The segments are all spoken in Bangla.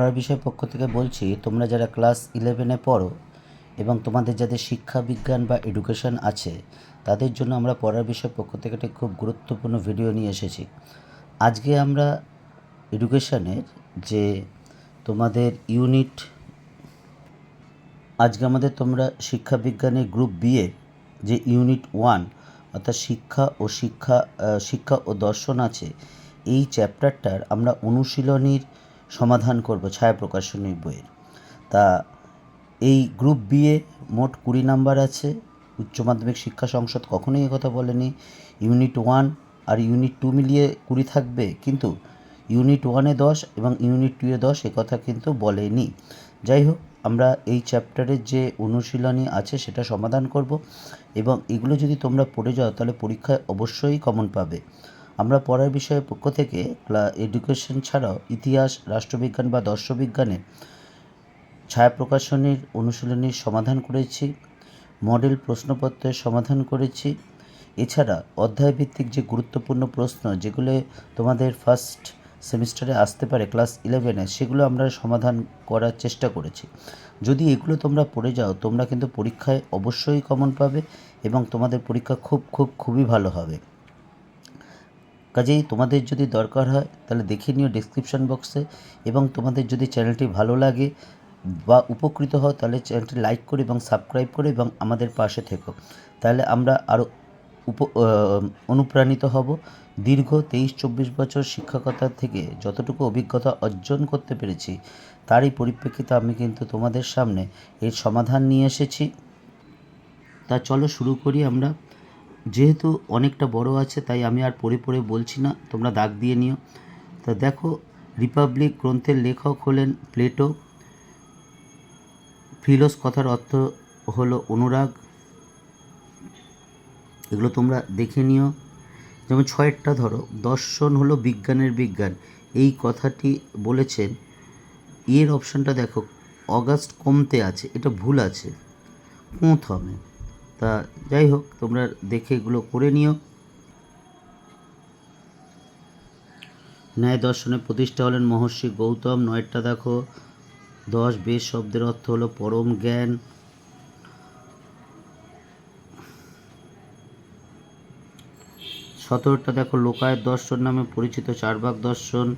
পড়ার বিষয় পক্ষ থেকে বলছি, তোমরা যারা ক্লাস ইলেভেনে পড়ো এবং তোমাদের যাদের শিক্ষা, বিজ্ঞান বা এডুকেশন আছে, তাদের জন্য আমরা পড়ার বিষয় পক্ষ থেকে একটা খুব গুরুত্বপূর্ণ ভিডিও নিয়ে এসেছি। আজকে আমরা এডুকেশনের যে তোমাদের ইউনিট আজকে আমাদের তোমরা শিক্ষা, বিজ্ঞানের গ্রুপ বি এর যে ইউনিট ওয়ান অর্থাৎ শিক্ষা ও শিক্ষা শিক্ষা ও দর্শন আছে, এই চ্যাপ্টারটার আমরা অনুশীলনীর সমাধান করব, ছায়া প্রকাশনী বইয়ের। তা এই গ্রুপ বি এ মোট কুড়ি নাম্বার আছে। উচ্চ মাধ্যমিক শিক্ষা সংসদ কখনোই কথা বলেনি। ইউনিট ওয়ান আর ইউনিট টু মিলিয়ে কুড়ি থাকবে, কিন্তু ইউনিট ওয়ানে দশ এবং ইউনিট টুয়ে দশ কথা কিন্তু বলেনি। যাই হোক, আমরা এই চ্যাপ্টারের যে অনুশীলনী আছে সেটা সমাধান করব এবং এগুলো যদি তোমরা পড়ে যাও, তাহলে পরীক্ষায় অবশ্যই কমন পাবে। আমরা পড়ার বিষয়ের পক্ষ থেকে এডুকেশন ছাড়াও ইতিহাস, রাষ্ট্রবিজ্ঞান বা দর্শবিজ্ঞানে ছায়া প্রকাশনীর অনুশীলনীর সমাধান করেছি, মডেল প্রশ্নপত্রের সমাধান করেছি। এছাড়া অধ্যায়ভিত্তিক যে গুরুত্বপূর্ণ প্রশ্ন যেগুলো তোমাদের ফার্স্ট সেমিস্টারে আসতে পারে ক্লাস ইলেভেনে সেগুলো আমরা সমাধান করার চেষ্টা করেছি। যদি এগুলো তোমরা পড়ে যাও, তোমরা কিন্তু পরীক্ষায় অবশ্যই কমন পাবে এবং তোমাদের পরীক্ষা খুব খুব, খুবই ভালো হবে। কাজেই তোমাদের যদি দরকার হয়, তাহলে দেখে নিও ডিসক্রিপশন বক্সে এবং তোমাদের যদি চ্যানেলটি ভালো লাগে বা উপকৃত হও, তাহলে চ্যানেলটি লাইক করে এবং সাবস্ক্রাইব করে এবং আমাদের পাশে থেকো। তাহলে আমরা আরও উপ অনুপ্রাণিত হব। দীর্ঘ তেইশ চব্বিশ বছর শিক্ষকতা থেকে যতটুকু অভিজ্ঞতা অর্জন করতে পেরেছি, তারই পরিপ্রেক্ষিতে আমি কিন্তু তোমাদের সামনে এর সমাধান নিয়ে এসেছি। তা চলো শুরু করি আমরা। যেহেতু অনেকটা বড় আছে, তাই আমি আর পড়ে পড়ে বলছি না, তোমরা দাগ দিয়ে নিও। তা দেখো, রিপাবলিক গ্রন্থের লেখক হলেন প্লেটো। ফিলোস কথার অর্থ হলো অনুরাগ। এগুলো তোমরা দেখে নিও। যেমন ছয়েরটা ধরো, দর্শন হলো বিজ্ঞানের বিজ্ঞান। এই কথাটি বলেছেন, এর অপশানটা দেখো, অগাস্ট কমতে আছে, এটা ভুল আছে। কোঁত হবে। তা যাই হোক, তোমরা দেখে এগুলো করে নিও। ন্যায় দর্শনের প্রতিষ্ঠা হলেন মহর্ষি গৌতম। নয়টা দেখো, দশ বেশ শব্দের অর্থ হলো পরম জ্ঞান। সতেরোটা দেখো, লোকায়ত দর্শন নামে পরিচিত চারবাক দর্শন।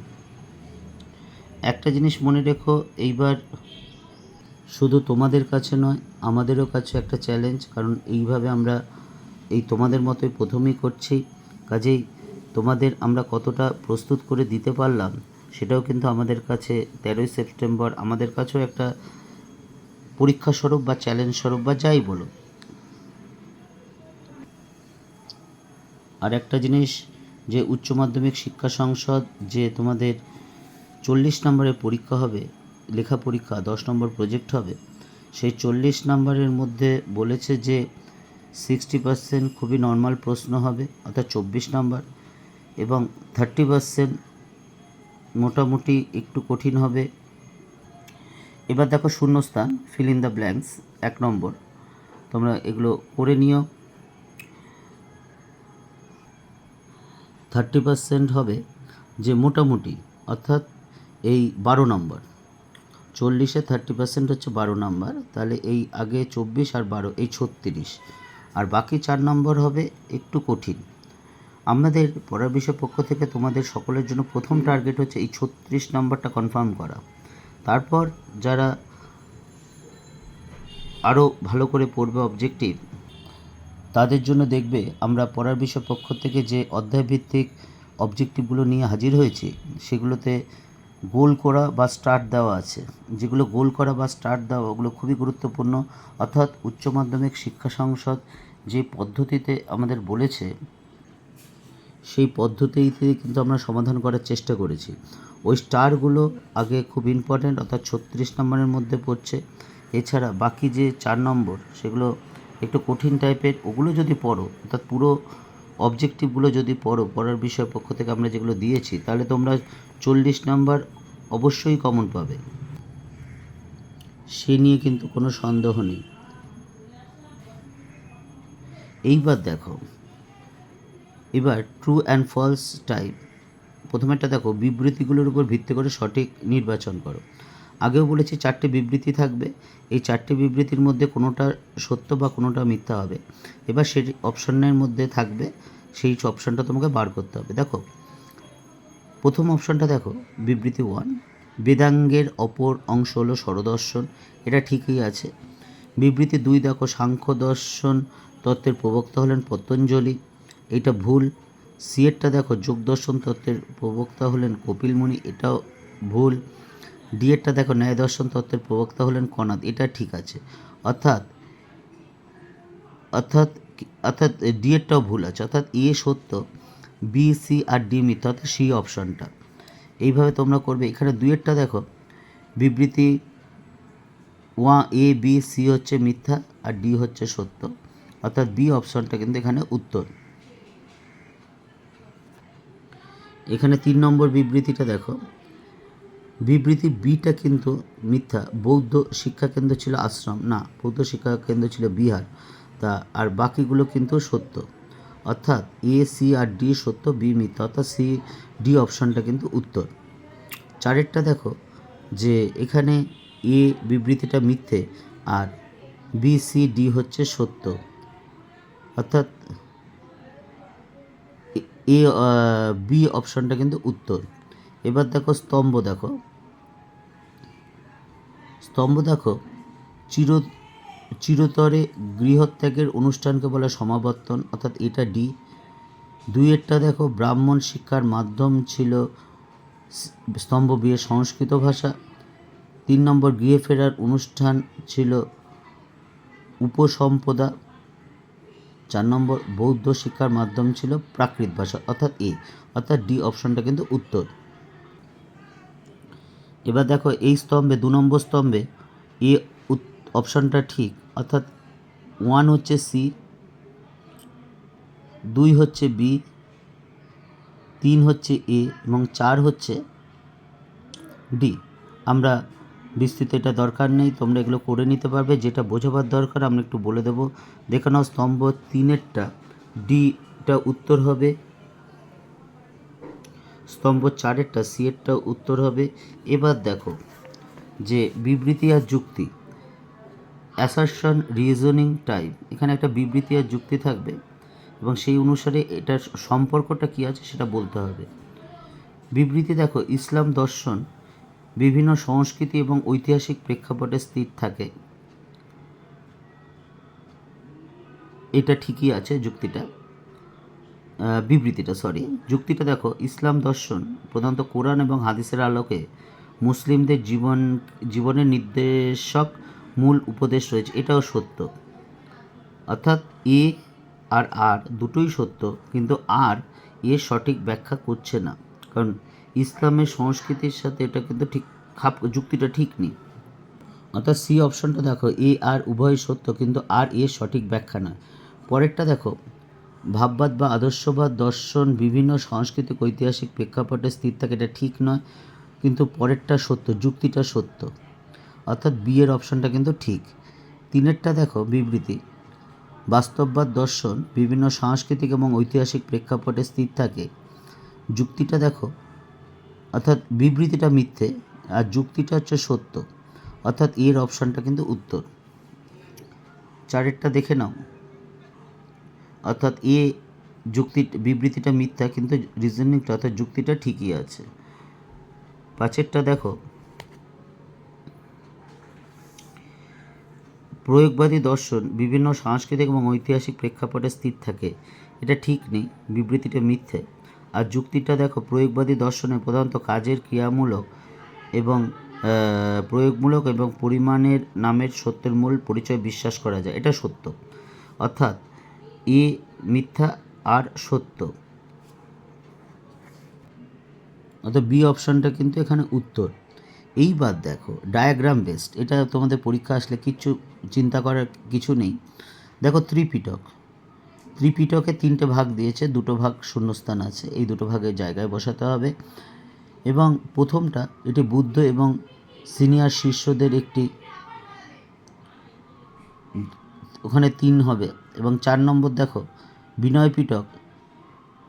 একটা জিনিস মনে রেখো, এইবার শুধু তোমাদের কাছে নয়, আমাদেরও কাছে একটা চ্যালেঞ্জ কারণ এইভাবে আমরা এই তোমাদের মতোই প্রথমেই করছি। কাজেই তোমাদের আমরা কতটা প্রস্তুত করে দিতে পারলাম, সেটাও কিন্তু আমাদের কাছে তেরোই সেপ্টেম্বর, আমাদের কাছেও একটা পরীক্ষা স্বরূপ বা চ্যালেঞ্জ স্বরূপ বা যাই বলো। আর একটা জিনিস যে উচ্চ মাধ্যমিক শিক্ষা সংসদ যে তোমাদের চল্লিশ নম্বরের পরীক্ষা হবে লেখা পরীক্ষা দশ নম্বর প্রজেক্ট হবে। সেই চল্লিশ নম্বরের মধ্যে বলেছে যে সিক্সটি পার্সেন্ট খুবই নর্মাল প্রশ্ন হবে, অর্থাৎ চব্বিশ নম্বর, এবং থার্টি পার্সেন্ট মোটামুটি একটু কঠিন হবে। এবার দেখো শূন্যস্থান ফিল ইন দ্য ব্ল্যাঙ্কস এক নম্বর। তোমরা এগুলো করে নিও। থার্টি পার্সেন্ট হবে যে মোটামুটি, অর্থাৎ এই বারো নম্বর। চল্লিশে থার্টি পার্সেন্ট হচ্ছে বারো নম্বর, তাহলে এই আগে চব্বিশ আর বারো, এই ছত্রিশ। আর বাকি চার নম্বর হবে একটু কঠিন। আমাদের পড়ার বিষয় পক্ষ থেকে তোমাদের সকলের জন্য প্রথম টার্গেট হচ্ছে এই ছত্রিশ নম্বরটা কনফার্ম করা। তারপর যারা আরও ভালো করে পড়বে অবজেক্টিভ তাদের জন্য দেখবে আমরা পড়ার বিষয় পক্ষ থেকে যে অধ্যায়ভিত্তিক অবজেক্টিভগুলো নিয়ে হাজির হয়েছি, সেগুলোতে গোল করা বা স্টার্ট দেওয়া আছে। যেগুলো গোল করা বা স্টার্ট দেওয়া, ওগুলো খুবই গুরুত্বপূর্ণ। অর্থাৎ উচ্চ মাধ্যমিক শিক্ষা সংসদ যে পদ্ধতিতে আমাদের বলেছে, সেই পদ্ধতিতে কিন্তু আমরা সমাধান করার চেষ্টা করেছি। ওই স্টারগুলো আগে খুব ইম্পর্ট্যান্ট অর্থাৎ ছত্রিশ নম্বরের মধ্যে পড়ছে। এছাড়া বাকি যে চার নম্বর, সেগুলো একটু কঠিন টাইপের ওগুলো যদি পড়ো, অর্থাৎ পুরো অবজেক্টিভগুলো যদি পড়ো, পড়ার বিষয় পক্ষ থেকে আমরা যেগুলো দিয়েছি, তাহলে তোমরা চল্লিশ নাম্বার অবশ্যই কমন পাবে। সে নিয়ে কিন্তু কোনো সন্দেহ নেই। এইবার দেখো, এবার ট্রু অ্যান্ড ফলস টাইপ প্রথমেরটা দেখো, বিবৃতিগুলোর উপর ভিত্তি করে সঠিক নির্বাচন করো। আগেও বলেছি চারটে বিবৃতি থাকবে। এই চারটে বিবৃতির মধ্যে কোনোটা সত্য বা কোনোটা মিথ্যা হবে। এবার সেই অপশনের মধ্যে থাকবে, সেই অপশনটা তোমাকে বার করতে হবে। দেখো, প্রথম অপশনটা দেখো, বিবৃতি ওয়ান বেদাঙ্গের অপর অংশ হলো স্বরদর্শন। এটা ঠিকই আছে। বিবৃতি দুই দেখো সাংখ্য দর্শন তত্ত্বের প্রবক্তা হলেন পতঞ্জলি। এটা ভুল। সিয়েরটা দেখো, যোগদর্শন তত্ত্বের প্রবক্তা হলেন কপিল মুনি এটাও ভুল। ডিএরটা দেখো ন্যায় দর্শন তত্ত্বের প্রবক্তা হলেন কনাদ, এটা ঠিক আছে। অর্থাৎ অর্থাৎ অর্থাৎ ডিএরটাও ভুল আছে। অর্থাৎ এ সত্য বি সি আর ডি মিথ্যা, অর্থাৎ সি অপশনটা। এইভাবে তোমরা করবে। এখানে দুইয়েরটা দেখো, বিবৃতি ওয়া এ বি সি হচ্ছে মিথ্যা আর ডি হচ্ছে সত্য। অর্থাৎ বি অপশনটা কিন্তু এখানে উত্তর। এখানে তিন নম্বর বিবৃতিটা দেখো বিবৃতি বিটা কিন্তু মিথ্যা। বৌদ্ধ শিক্ষা কেন্দ্র ছিল আশ্রম। না, বৌদ্ধ শিক্ষা কেন্দ্র ছিল বিহার। তা, আর বাকিগুলো কিন্তু সত্য। অর্থাৎ এ, সি, আর ডি সত্য, বি মিথ্যা। অর্থাৎ সি, ডি অপশনটা কিন্তু উত্তর। চারেরটা দেখো যে এখানে এ বিবৃতিটা মিথ্যে আর বি, সি, ডি হচ্ছে সত্য। অর্থাৎ এ বি অপশনটা কিন্তু উত্তর। এবার দেখো স্তম্ভ দেখো। স্তম্ভ দেখো। চির, চিরতরে গৃহত্যাগের অনুষ্ঠানকে বলে সমাবর্তন, অর্থাৎ এটা ডি। দুইয়েরটা দেখো, ব্রাহ্মণ শিক্ষার মাধ্যম ছিল স্তম্ভ বিয়ে সংস্কৃত ভাষা। তিন নম্বর, গৃহে ফেরার অনুষ্ঠান ছিল উপসম্পদা। চার নম্বর, বৌদ্ধ শিক্ষার মাধ্যম ছিল প্রাকৃত ভাষা, অর্থাৎ এ। অর্থাৎ ডি, অপশনটা কিন্তু উত্তর। এবার দেখো এই স্তম্ভে, দু নম্বর স্তম্ভে, এ অপশনটা ঠিক, অর্থাৎ ওয়ান হচ্ছে সি দুই হচ্ছে বি তিন হচ্ছে এ এবং চার হচ্ছে ডি আমরা বিস্তৃত এটা দরকার নেই, তোমরা এগুলো করে নিতে পারবে, যেটা বোঝাবার দরকার, আমরা একটু বলে দেবো। দেখে নাও স্তম্ভ তিনেরটা ডিটা উত্তর হবে স্তম্ভ চারেরটা সি এরটা উত্তর হবে। এবার দেখো যে বিবৃতি আর যুক্তি। অ্যাসারশন রিজনিং টাইপ এখানে একটা বিবৃতি আর যুক্তি থাকবে এবং সেই অনুসারে এটার সম্পর্কটা কী আছে সেটা বলতে হবে। বিবৃতি দেখো, ইসলাম দর্শন বিভিন্ন সংস্কৃতি এবং ঐতিহাসিক প্রেক্ষাপটে স্থির থাকে। এটা ঠিকই আছে যুক্তিটা। বিবৃতিটা সরি যুক্তিটা দেখো, ইসলাম দর্শন, প্রধানত কোরআন এবং হাদিসের আলোকে মুসলিমদের জীবন, জীবনের নির্দেশক মূল উপদেশ রয়েছে, এটাও সত্য। অর্থাৎ এ আর আর দুটোই সত্য, কিন্তু আর এর সঠিক ব্যাখ্যা করছে না। কারণ ইসলামের সংস্কৃতির সাথে এটা কিন্তু ঠিক, খাপ, যুক্তিটা ঠিক নেই। অর্থাৎ সি অপশনটা দেখো, এ আর উভয় সত্য, কিন্তু আর এর সঠিক ব্যাখ্যা নয় পরেরটা দেখো ভাববাদ বা আদর্শবাদ, দর্শন, বিভিন্ন সাংস্কৃতিক, ঐতিহাসিক প্রেক্ষাপটে স্থির থাকে, এটা ঠিক নয়, কিন্তু পরেরটা সত্য, যুক্তিটা সত্য। অর্থাৎ বি এর অপশনটা কিন্তু ঠিক। তিনেরটা দেখো, বিবৃতি। বাস্তববাদ, দর্শন, বিভিন্ন সাংস্কৃতিক এবং ঐতিহাসিক প্রেক্ষাপটে স্থির থাকে। যুক্তিটা দেখো, অর্থাৎ বিবৃতিটা মিথ্যে আর যুক্তিটা হচ্ছে সত্য। অর্থাৎ এর অপশনটা কিন্তু উত্তর। চারেরটা দেখে নাও। অর্থাৎ এ যুক্তি, বিবৃতিটা মিথ্যা, কিন্তু রিজনিংটা অর্থাৎ যুক্তিটা ঠিকই আছে। পাঁচেরটা দেখো। প্রয়োগবাদী দর্শন বিভিন্ন সাংস্কৃতিক এবং ঐতিহাসিক প্রেক্ষাপটে স্থির থাকে। এটা ঠিক নেই, বিবৃতিটা মিথ্যে। আর যুক্তিটা দেখো, প্রয়োগবাদী দর্শনে প্রধানত কাজের ক্রিয়ামূলক এবং প্রয়োগমূলক এবং পরিমাণের নামের সত্যের মূল পরিচয় বিশ্বাস করা যায়। এটা সত্য। অর্থাৎ এ মিথ্যা আর সত্য। অর্থাৎ বি অপশনটা কিন্তু এখানে উত্তর। এইবার দেখো ডায়াগ্রাম বেসড এটা তোমাদের পরীক্ষা আসলে কিচ্ছু চিন্তা করার কিছু নেই। দেখো ত্রিপিটক। ত্রিপিটকে তিনটে ভাগ দিয়েছে, দুটো ভাগ শূন্যস্থান আছে, এই দুটো ভাগের জায়গায় বসাতে হবে। এবং প্রথমটা, এটি বুদ্ধ এবং সিনিয়র শিষ্যদের একটি, ওখানে তিন হবে। এবং চার নম্বর দেখো, বিনয় পিটক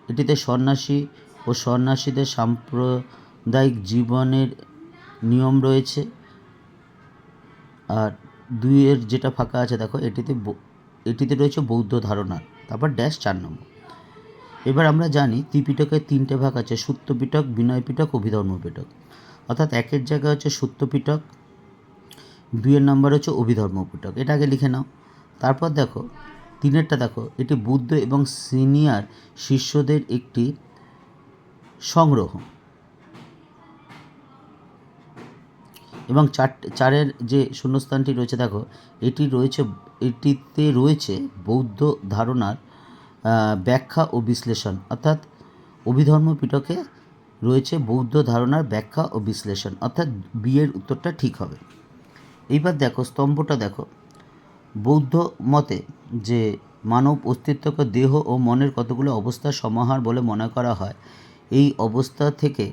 এটিতে সন্ন্যাসী ও সন্ন্যাসীদের সাম্প্রদায়িক জীবনের নিয়ম রয়েছে। আর দুইয়ের যেটা ফাঁকা আছে দেখো, এটিতে এটিতে রয়েছে বৌদ্ধ ধারণা। তারপর ড্যাশ চার নম্বর। এবার আমরা জানি ত্রিপিটকের তিনটে ভাগ আছে সূত্র পিটক বিনয় পিটক অভিধর্ম পিটক অর্থাৎ একের জায়গায় হচ্ছে সূত্র পিটক দুইয়ের নাম্বার হচ্ছে অভিধর্ম পিটক এটা আগে লিখে নাও। তারপর দেখো তিনেরটা দেখো, এটি বুদ্ধ এবং সিনিয়র শিষ্যদের একটি সংগ্রহ। এবং চার, চারের যে শূন্যস্থানটি রয়েছে দেখো, এটি রয়েছে, এটিতে রয়েছে বৌদ্ধ ধারণার ব্যাখ্যা ও বিশ্লেষণ। অর্থাৎ অভিধর্ম পিটকে রয়েছে বৌদ্ধ ধারণার ব্যাখ্যা ও বিশ্লেষণ। অর্থাৎ বিয়ের উত্তরটা ঠিক হবে। এইবার দেখো, স্তম্ভটা দেখো। বৌদ্ধ মতে যে মানব অস্তিত্বকে দেহ ও মনের কতগুলো অবস্থার সমাহার বলে মনে করা হয়, এই অবস্থা থেকে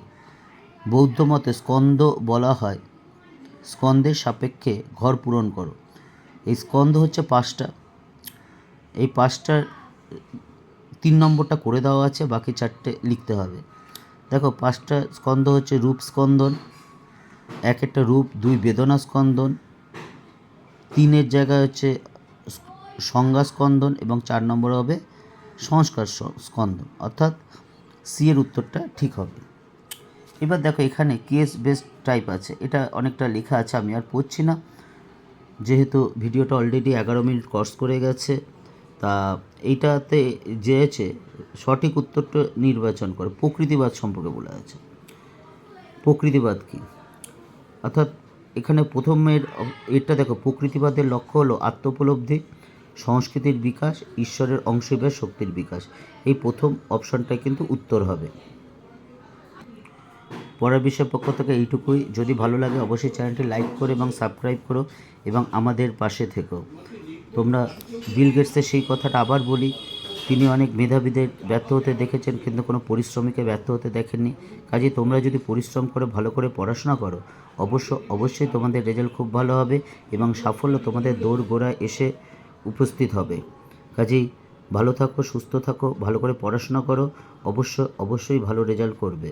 বৌদ্ধ মতে স্কন্দ বলা হয়। স্কন্দের সাপেক্ষে ঘর পূরণ করো। এই স্কন্দ হচ্ছে পাঁচটা। এই পাঁচটার তিন নম্বরটা করে দেওয়া আছে, বাকি চারটে লিখতে হবে। দেখো, পাঁচটা স্কন্দ হচ্ছে রূপ স্কন্দন এক একটা রূপ, দুই বেদনা স্কন্দন তিনের জায়গায় হচ্ছে সংজ্ঞা স্কন্দন এবং চার নম্বর হবে সংস্কার স্কন্দন অর্থাৎ সি এর উত্তরটা ঠিক হবে। এবার দেখো এখানে কেস বেসড টাইপ আছে। এটা অনেকটা লেখা আছে, আমি আর পড়ছি না। যেহেতু ভিডিওটা অলরেডি এগারো মিনিট কর্স করে গেছে, তা এইটাতে যে আছে, সঠিক উত্তরটা নির্বাচন করে। প্রকৃতিবাদ সম্পর্কে বলা আছে। প্রকৃতিবাদ কী? অর্থাৎ এখানে প্রথমের, এটা দেখো, প্রকৃতিবাদের লক্ষ্য হলো আত্মোপলব্ধি, সংস্কৃতির বিকাশ, ঈশ্বরের অংশীদার শক্তির বিকাশ। এই প্রথম অপশনটাই কিন্তু উত্তর হবে। পরের বিষয়ের পক্ষ থেকে এইটুকুই। যদি ভালো লাগে অবশ্যই চ্যানেলটি লাইক করো এবং সাবস্ক্রাইব করো এবং আমাদের পাশে থেকো। তোমরা বিল গেটসের সেই কথাটা আবার বলি তিনি অনেক মেধাবীদের ব্যর্থ হতে দেখেছেন, কিন্তু কোনো পরিশ্রমীকে ব্যর্থ হতে দেখেননি। কাজে তোমরা যদি পরিশ্রম করে, ভালো করে পড়াশোনা করো, অবশ্য, অবশ্যই তোমাদের রেজাল্ট খুব ভালো হবে এবং সাফল্য তোমাদের দৌড় গোড়া এসে উপস্থিত হবে। কাজেই ভালো থাকো, সুস্থ থাকো, ভালো করে পড়াশোনা করো, অবশ্য, অবশ্যই ভালো রেজাল্ট করবে।